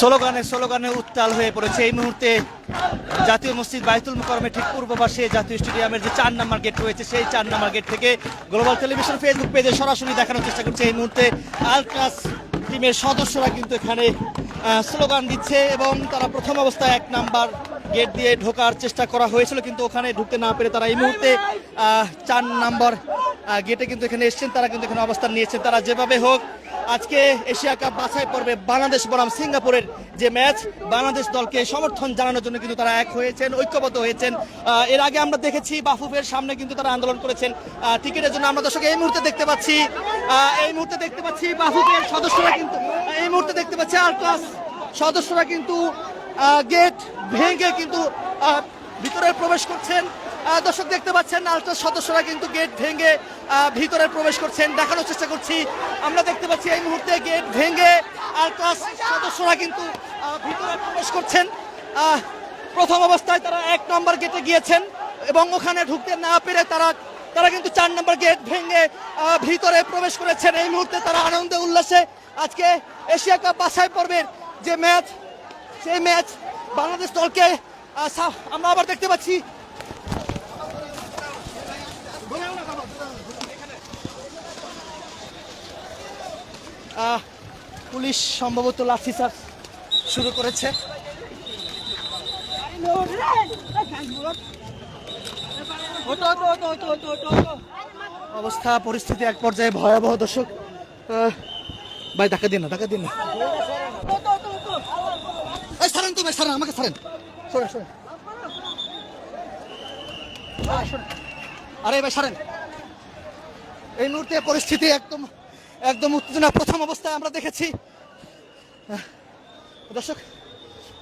স্লোগানে স্লোগানে উত্তাল হয়ে পড়েছে। এই মুহূর্তে জাতীয় মসজিদ বাইতুল মুকরমের ঠিক পূর্ব পাশে জাতীয় স্টেডিয়ামের যে চার নাম্বার গেট রয়েছে, সেই চার নাম্বার গেট থেকে গ্লোবাল টেলিভিশন ফেসবুক পেজে সরাসরি দেখানোর চেষ্টা করছে। এই মুহূর্তে আলট্রাস টিমের সদস্যরা কিন্তু এখানে স্লোগান দিচ্ছে এবং তারা প্রথম অবস্থায় এক নাম্বার গেট দিয়ে ঢোকার চেষ্টা করা হয়েছিল, কিন্তু ওখানে ঢুকতে না পেরে তারা এই মুহূর্তে চার নাম্বার গেটে কিন্তু এখানে এসছেন। তারা কিন্তু এখানে অবস্থান নিয়েছেন। তারা যেভাবে হোক আজকে এশিয়া কাপ বাছাই পর্বে বাংলাদেশ বনাম সিঙ্গাপুরের যে ম্যাচ, বাংলাদেশ দলকে সমর্থন জানানোর জন্য কিন্তু তারা এক হয়েছেন, ঐক্যবদ্ধ হয়েছেন। এর আগে আমরা দেখেছি বাফুফের সামনে কিন্তু তারা আন্দোলন করেছেন। টিকিটের জন্য আমরা দর্শক এই মুহূর্তে দেখতে পাচ্ছি এই মুহূর্তে দেখতে পাচ্ছি বাফুফের সদস্যরা কিন্তু, এই মুহূর্তে দেখতে পাচ্ছি আলট্রাস সদস্যরা কিন্তু গেট ভেঙে কিন্তু ভিতরে প্রবেশ করছেন। দর্শক দেখতে পাচ্ছেন আলট্রাস সদস্যরা কিন্তু গেট ভেঙে ভিতরে প্রবেশ করছেন। দেখানোর চেষ্টা করছি। আমরা দেখতে পাচ্ছি এই মুহূর্তে গেট ভেঙে আলট্রাস সদস্যরা কিন্তু ভিতরে প্রবেশ করছেন। প্রথম অবস্থায় তারা এক নম্বর গেটে গিয়েছেন এবং ওখানে ঢুকতে না পেরে তারা তারা কিন্তু চার নম্বর গেট ভেঙে ভিতরে প্রবেশ করেছেন। এই মুহূর্তে তারা আনন্দে উল্লাসে আজকে এশিয়া কাপ বাছাই পর্বের যে ম্যাচ, সেই ম্যাচ বাংলাদেশ দলকে আমরা আবার দেখতে পাচ্ছি পুলিশ সম্ভবত লাঠিচার্জ শুরু করেছে। অবস্থা পরিস্থিতি এক পর্যায়ে ভয়াবহ দর্শক। ভাই ধাক্কা দিন না দিন না। সারেন তুমি সারেন আমাকে সারেন সরে সরে। আরে, আরে ভাই সারেন এই মুহূর্তে পরিস্থিতি একদম একদম উত্তেজনা প্রথম অবস্থায় আমরা দেখেছি। দর্শক,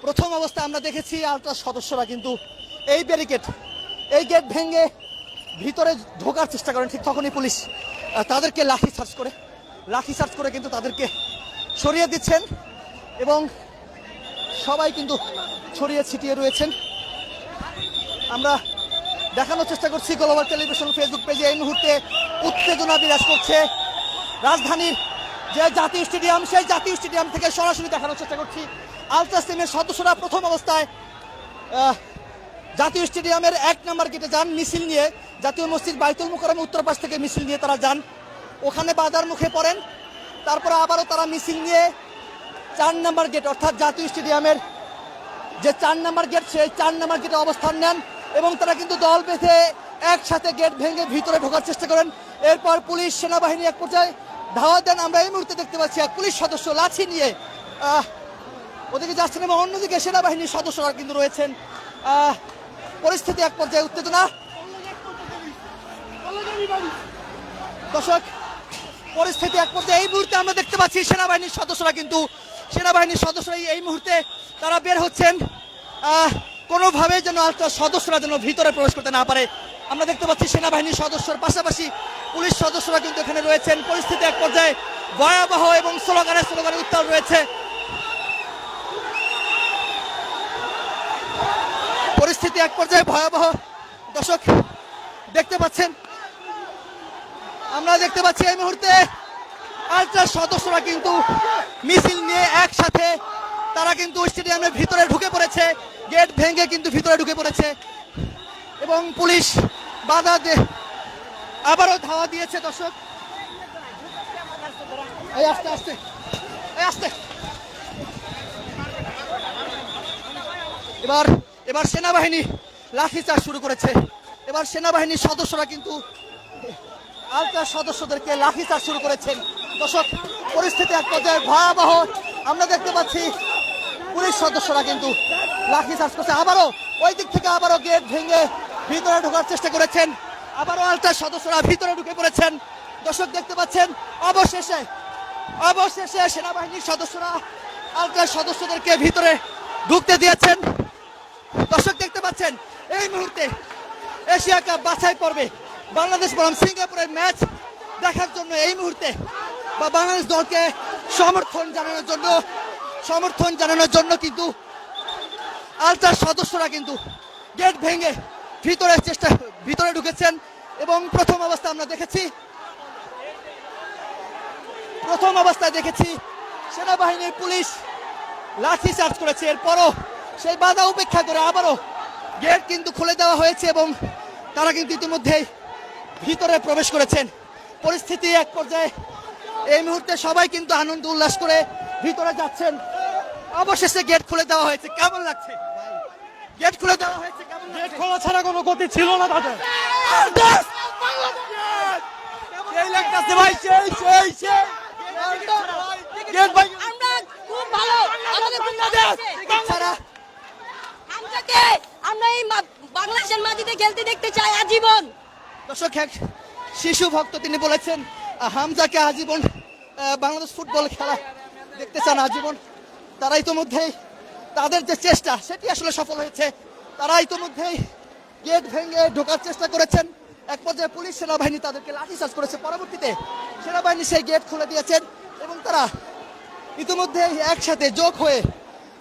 প্রথম অবস্থায় আমরা দেখেছি আলট্রাস সদস্যরা কিন্তু এই ব্যারিকেড এই গেট ভেঙে ভিতরে ঢোকার চেষ্টা করেন ঠিক তখনই পুলিশ। তাদেরকে লাঠি চার্জ করে, লাঠি চার্জ করে কিন্তু তাদেরকে সরিয়ে দিচ্ছেন এবং সবাই কিন্তু ছড়িয়ে ছিটিয়ে রয়েছেন। আমরা দেখানোর চেষ্টা করছি গ্লোবাল টেলিভিশন ফেসবুক পেজে এই মুহূর্তে উত্তেজনা বিরাজ করছে। রাজধানীর যে জাতীয় স্টেডিয়াম, সেই জাতীয় স্টেডিয়াম থেকে সরাসরি দেখানোর চেষ্টা করছি। আলট্রাস টিমের সদস্যরা প্রথম অবস্থায় জাতীয় স্টেডিয়ামের এক নম্বর গেটে যান, মিছিল নিয়ে। জাতীয় মসজিদ বাইতুল মুকরম উত্তর পাশ থেকে মিছিল নিয়ে তারা যান। ওখানে বাজার মুখে পড়েন। তারপরে আবারও তারা মিছিল নিয়ে চার নম্বর গেট, অর্থাৎ জাতীয় স্টেডিয়ামের যে চার নম্বর গেট, সেই চার নম্বর গেটে অবস্থান নেন। এবং তারা কিন্তু দল বেঁধে একসাথে গেট ভেঙে ভিতরে ঢোকার চেষ্টা করেন। এরপর পুলিশ সেনাবাহিনী এক পর্যায়ে ধাওয়া দেন। আমরা এই মুহূর্তে দেখতে পাচ্ছি এক পুলিশ সদস্য লাঠি নিয়ে ওদিকে যাচ্ছেন এবং অন্যদিকে সেনাবাহিনীর সদস্যরা কিন্তু রয়েছেন। পরিস্থিতি এক পর্যায়ে উত্তেজনা। দর্শক, পরিস্থিতি এক পর্যায়ে এই মুহূর্তে আমরা দেখতে পাচ্ছি সেনাবাহিনীর সদস্যরা কিন্তু, সেনাবাহিনীর সদস্যরা এই মুহূর্তে তারা বের হচ্ছেন। কোনোভাবে যেন আলট্রা সদস্যরা যেন ভিতরে প্রবেশ করতে না পারে। আমরা দেখতে পাচ্ছি সেনাবাহিনীর সদস্যর পাশাপাশি পুলিশ সদস্যরা কিন্তু এখানে রয়েছেন। পরিস্থিতি এক পর্যায়ে ভয়াবহ এবং স্লোগানে স্লোগানে উত্তাল রয়েছে। পরিস্থিতি এক পর্যায়ে ভয়াবহ। দর্শক, দেখতে পাচ্ছেন? আমরা দেখতে পাচ্ছি এই মুহূর্তে আলট্রা সদস্যরা কিন্তু মিছিল নিয়ে একসাথে তারা কিন্তু স্টেডিয়ামের ভিতরে ঢুকে পড়েছে। গেট ভেঙে কিন্তু ভিতরে ঢুকে পড়েছে। এবং পুলিশ বাধা আবারও ধাওয়া দিয়েছে দর্শক। এই আস্তে আস্তে। এই আস্তে। এবার এবার সেনাবাহিনী লাঠিচার্জ শুরু করেছে। এবার সেনাবাহিনীর সদস্যরা কিন্তু আলট্রা সদস্যদেরকে লাঠিচার্জ শুরু করেছেন। দর্শক, পরিস্থিতি এক পর্যায়ে ভয়াবহ। আমরা দেখতে পাচ্ছি পুলিশ সদস্যরা কিন্তু লাঠিচার্জ করছে। আবারও ওই দিক থেকে আবারও গেট ভেঙে ভিতরে ঢোকার চেষ্টা করেছেন। আবারও আলট্রা সদস্যরা ভিতরে ঢুকে পড়েছেন। দর্শক দেখতে পাচ্ছেন, অবশেষে অবশেষে সেনাবাহিনীর সদস্যরা আলট্রা সদস্যদেরকে ভিতরে ঢুকতে দিয়েছেন। দর্শক দেখতে পাচ্ছেন, এই মুহূর্তে এশিয়া কাপ বাছাই পর্বে বাংলাদেশ বনাম সিঙ্গাপুরের ম্যাচ দেখার জন্য এই মুহূর্তে বা বাংলাদেশ দলকে সমর্থন জানানোর জন্য সমর্থন জানানোর জন্য কিন্তু আলট্রার সদস্যরা কিন্তু গেট ভেঙে ভিতরে চেষ্টা, ভিতরে ঢুকেছেন এবং প্রথম অবস্থা আমরা দেখেছি, প্রথম অবস্থায় দেখেছি সেনাবাহিনীর পুলিশ লাঠি চার্জ করেছে। এরপরও সেই বাধা উপেক্ষা করে আবারও গেট কিন্তু খুলে দেওয়া হয়েছে এবং তারা কিন্তু ইতিমধ্যেই ভিতরে প্রবেশ করেছেন। পরিস্থিতি এক পর্যায়ে, এই মুহূর্তে সবাই কিন্তু আনন্দ উল্লাস করে ভিতরে যাচ্ছেন। অবশেষে গেট খুলে দেওয়া হয়েছে। কেমন লাগছে? গেট খুলে দেওয়া হয়েছে কেমন গেট খোলা ছাড়া কোনো গতি ছিল না তাদের। সেই লাগতেছে ভাই? সেই সেই সেই। গেট ভাই। আমরা খুব ভালো। আমাদের লাগছে। ছাড়া। হামজাকে আমরা এই মা- বাংলাদেশের মাটিতে খেলতে দেখতে চাই আজীবন। দর্শক এক শিশু ভক্ত তিনি বলেছেন হামজাকে আজীবন বাংলাদেশ ফুটবল খেলা দেখতে চান আজীবন। তারা ইতোমধ্যেই তাদের যে চেষ্টা, সেটি আসলে সফল হয়েছে। তারা ইতোমধ্যেই গেট ভেঙে ঢোকার চেষ্টা করেছেন। এক পর্যায়ে পুলিশ সেনাবাহিনী তাদেরকে লাঠিচার্জ করেছে। পরবর্তীতে সেনাবাহিনী সেই গেট খুলে দিয়েছেন এবং তারা ইতিমধ্যেই একসাথে যোগ হয়ে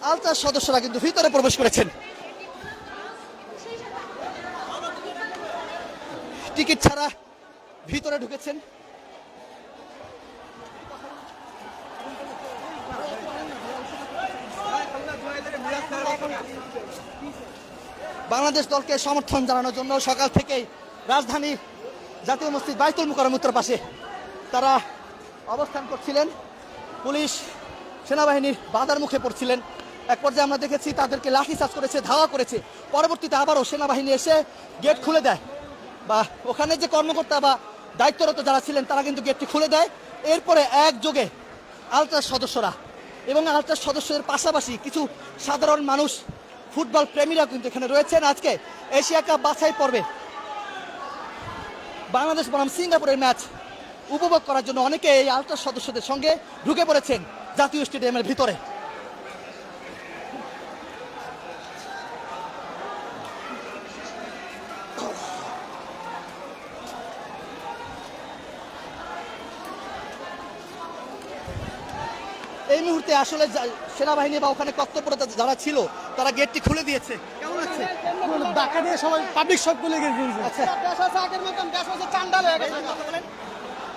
আলতার সদস্যরা কিন্তু ভিতরে প্রবেশ করেছেন। টিকিট ছাড়া ভিতরে ঢুকেছেন। বাংলাদেশ দলকে সমর্থন জানানোর জন্য সকাল থেকেই রাজধানী জাতীয় মসজিদ বাইতুল উত্তর পাশে তারা অবস্থান করছিলেন। পুলিশ সেনাবাহিনীর বাধার মুখে পড়ছিলেন। এক পর্যায়ে আমরা দেখেছি তাদেরকে লাঠি লাঠিচার্জ করেছে, ধাওয়া করেছে। পরবর্তীতে আবারও সেনাবাহিনী এসে গেট খুলে দেয় বা ওখানে যে কর্মকর্তা বা দায়িত্বরত যারা ছিলেন, তারা কিন্তু গেটটি খুলে দেয়। এরপরে একযোগে আলট্রাস সদস্যরা এবং আলট্রাস সদস্যদের পাশাপাশি কিছু সাধারণ মানুষ ফুটবল প্রেমীরা কিন্তু এখানে রয়েছেন। আজকে এশিয়া কাপ বাছাই পর্বে বাংলাদেশ বনাম সিঙ্গাপুরের ম্যাচ উপভোগ করার জন্য অনেকে এই আলট্রাস সদস্যদের সঙ্গে ঢুকে পড়েছেন জাতীয় স্টেডিয়ামের ভিতরে। এই মুহূর্তে আসলে সেনাবাহিনী বা ওখানে কর্তব্যরত যারা ছিল তারা গেটটি খুলে দিয়েছে। কেমন লাগছে? ধাক্কা দিয়ে সবাই পাবলিক সব গেছে আচ্ছা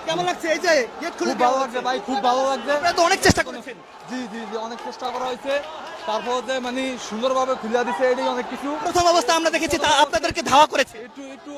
কেমন লাগছে? এই যে গেট খুলে খুব ভালো লাগছে ভাই খুব ভালো লাগছে। তো অনেক চেষ্টা করেছেন। জি জি জি অনেক চেষ্টা করা হয়েছে। তারপর যে মানে সুন্দরভাবে খুলে দিছে এটাই অনেক কিছু। প্রথম অবস্থা আমরা দেখেছি আপনাদেরকে ধাওয়া করেছে। একটু একটু